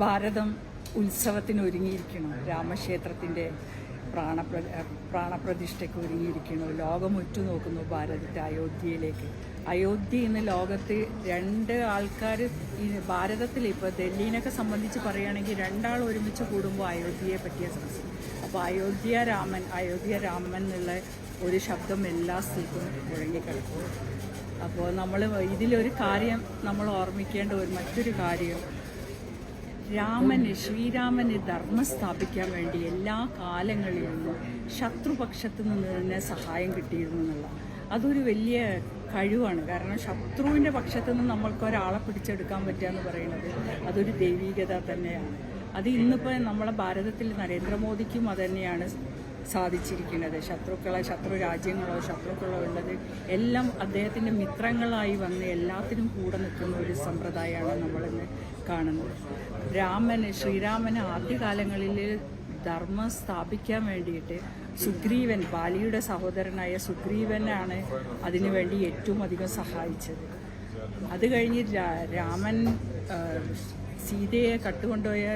ഭാരതം ഉത്സവത്തിന് ഒരുങ്ങിയിരിക്കണം രാമക്ഷേത്രത്തിന്റെ പ്രാണപ്ര പ്രാണപ്രതിഷ്ഠയ്ക്ക് ഒരുങ്ങിയിരിക്കുന്നു. ലോകം ഉറ്റുനോക്കുന്നു ഭാരതത്തെ അയോധ്യയിലേക്ക്. അയോധ്യ ഇന്ന് ലോകത്ത് രണ്ട് ആൾക്കാർ ഈ ഭാരതത്തിൽ ഇപ്പോൾ ഡൽഹിനൊക്കെ സംബന്ധിച്ച് പറയുകയാണെങ്കിൽ രണ്ടാൾ ഒരുമിച്ച് കൂടുമ്പോൾ അയോധ്യയെ പറ്റിയ സംശയം. അപ്പോൾ അയോധ്യ രാമൻ അയോധ്യ രാമൻ എന്നുള്ള ഒരു ശബ്ദം എല്ലാ സ്ഥലത്തും മുഴങ്ങിക്കിടക്കും അപ്പോൾ നമ്മൾ ഇതിലൊരു കാര്യം നമ്മൾ ഓർമ്മിക്കേണ്ട ഒരു മറ്റൊരു കാര്യം. രാമന് ശ്രീരാമന് ധർമ്മം സ്ഥാപിക്കാൻ വേണ്ടി എല്ലാ കാലങ്ങളിലും ശത്രുപക്ഷത്തു നിന്ന് തന്നെ സഹായം കിട്ടിയിരുന്നു എന്നുള്ള അതൊരു വലിയ കഴിവാണ്. കാരണം ശത്രുവിന്റെ പക്ഷത്തു നിന്ന് നമ്മൾക്ക് ഒരാളെ പിടിച്ചെടുക്കാൻ പറ്റുക എന്ന് പറയുന്നത് അതൊരു ദൈവീകത തന്നെയാണ്. അത് ഇന്നിപ്പോൾ നമ്മളെ ഭാരതത്തിൽ നരേന്ദ്രമോദിക്കും അത് തന്നെയാണ് സാധിച്ചിരിക്കുന്നത്. ശത്രുക്കളെ ശത്രു രാജ്യങ്ങളോ ശത്രുക്കളോ ഉള്ളത് എല്ലാം അദ്ദേഹത്തിന്റെ മിത്രങ്ങളായി വന്ന് എല്ലാത്തിനും കൂടെ നിൽക്കുന്ന ഒരു സമ്പ്രദായമാണ് നമ്മളിന്ന് കാണുന്നത്. രാമന് ശ്രീരാമന് ആദ്യകാലങ്ങളിൽ ധർമ്മം സ്ഥാപിക്കാൻ വേണ്ടിയിട്ട് സുഗ്രീവൻ ബാലിയുടെ സഹോദരനായ സുഗ്രീവനാണ് അതിനുവേണ്ടി ഏറ്റവും അധികം സഹായിച്ചത്. അത് കഴിഞ്ഞ് രാമൻ സീതയെ കട്ടുകൊണ്ടുപോയ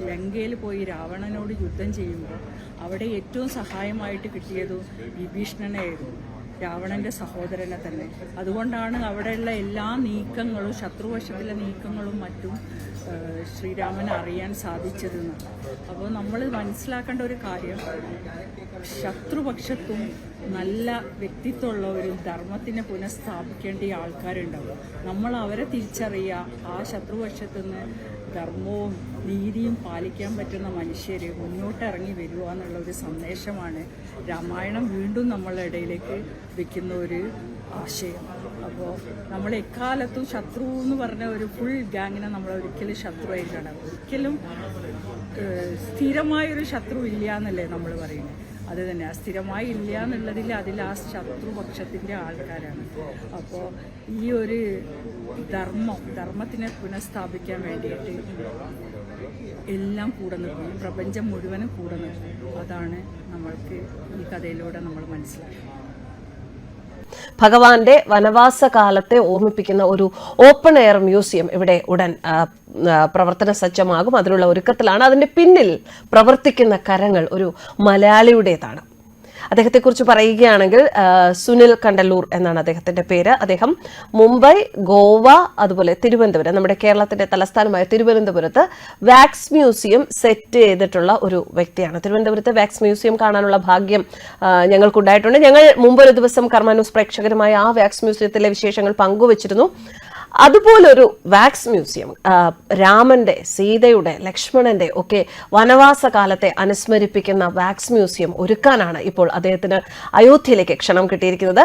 ലങ്കയിൽ പോയി രാവണനോട് യുദ്ധം ചെയ്യുമ്പോൾ അവിടെ ഏറ്റവും സഹായമായിട്ട് കിട്ടിയതും വിഭീഷണനായിരുന്നു രാവണന്റെ സഹോദരനെ തന്നെ. അതുകൊണ്ടാണ് അവിടെയുള്ള എല്ലാ നീക്കങ്ങളും ശത്രുവശത്തിലെ നീക്കങ്ങളും മറ്റും ശ്രീരാമൻ അറിയാൻ സാധിച്ചതെന്ന്. അപ്പോൾ നമ്മൾ മനസ്സിലാക്കേണ്ട ഒരു കാര്യം ശത്രുപക്ഷത്തും നല്ല വ്യക്തിത്വമുള്ളവരും ധർമ്മത്തിനെ പുനഃസ്ഥാപിക്കേണ്ട ആൾക്കാരുണ്ടാവും. നമ്മൾ അവരെ തിരിച്ചറിയുക ആ ശത്രുപക്ഷത്തു നിന്ന് ധർമ്മവും നീതിയും പാലിക്കാൻ പറ്റുന്ന മനുഷ്യർ മുന്നോട്ടിറങ്ങി വരിക എന്നുള്ള ഒരു സന്ദേശമാണ് രാമായണം. വീണ്ടും നമ്മളുടെ ഇടയിലേക്ക് വെക്കുന്ന ഒരു ആശയം. അപ്പോൾ നമ്മൾ എക്കാലത്തും ശത്രു എന്ന് പറഞ്ഞ ഒരു ഫുൾ ഗാങ്ങിനെ നമ്മൾ ഒരിക്കലും ശത്രുവായി കാണാം ഒരിക്കലും സ്ഥിരമായൊരു ശത്രു ഇല്ല എന്നല്ലേ നമ്മൾ പറയുന്നത് അത് തന്നെ അസ്ഥിരമായി സ്ഥിരമായി ഇല്ല എന്നുള്ളതിൽ അതിൽ ആ ശത്രുപക്ഷത്തിന്റെ ആൾക്കാരാണ്. അപ്പോൾ ഈ ഒരു ധർമ്മം ധർമ്മത്തിനെ പുനഃസ്ഥാപിക്കാൻ വേണ്ടിയിട്ട് എല്ലാം കൂടെ നിൽക്കും പ്രപഞ്ചം മുഴുവനും കൂടെ നിൽക്കും അതാണ് നമ്മൾക്ക് ഈ കഥയിലൂടെ നമ്മൾ മനസ്സിലാക്കുന്നത് ഭഗവാന്റെ വനവാസ കാലത്തെ ഓർമ്മിപ്പിക്കുന്ന ഒരു ഓപ്പൺ എയർ മ്യൂസിയം ഇവിടെ ഉടൻ പ്രവർത്തന സജ്ജമാകും. അതിനുള്ള ഒരുക്കത്തിലാണ് അതിന്റെ പിന്നിൽ പ്രവർത്തിക്കുന്ന കരങ്ങൾ ഒരു മലയാളിയുടേതാണ്. അദ്ദേഹത്തെക്കുറിച്ച് പറയുകയാണെങ്കിൽ സുനിൽ കണ്ടല്ലൂർ എന്നാണ് അദ്ദേഹത്തിന്റെ പേര്. അദ്ദേഹം മുംബൈ ഗോവ അതുപോലെ തിരുവനന്തപുരം നമ്മുടെ കേരളത്തിന്റെ തലസ്ഥാനമായ തിരുവനന്തപുരത്ത് വാക്സ് മ്യൂസിയം സെറ്റ് ചെയ്തിട്ടുള്ള ഒരു വ്യക്തിയാണ്. തിരുവനന്തപുരത്ത് വാക്സ് മ്യൂസിയം കാണാനുള്ള ഭാഗ്യം ഞങ്ങൾക്കുണ്ടായിട്ടുണ്ട്. ഞങ്ങൾ മുമ്പൊരു ദിവസം കർമാനൂസ് പ്രേക്ഷകരുമായി ആ വാക്സ് മ്യൂസിയത്തിലെ വിശേഷങ്ങൾ പങ്കുവച്ചിരുന്നു. അതുപോലൊരു വാക്സ് മ്യൂസിയം രാമന്റെ സീതയുടെ ലക്ഷ്മണന്റെ ഒക്കെ വനവാസ കാലത്തെ അനുസ്മരിപ്പിക്കുന്ന വാക്സ് മ്യൂസിയം ഒരുക്കാനാണ് ഇപ്പോൾ അദ്ദേഹത്തിന് അയോധ്യയിലേക്ക് ക്ഷണം കിട്ടിയിരിക്കുന്നത്.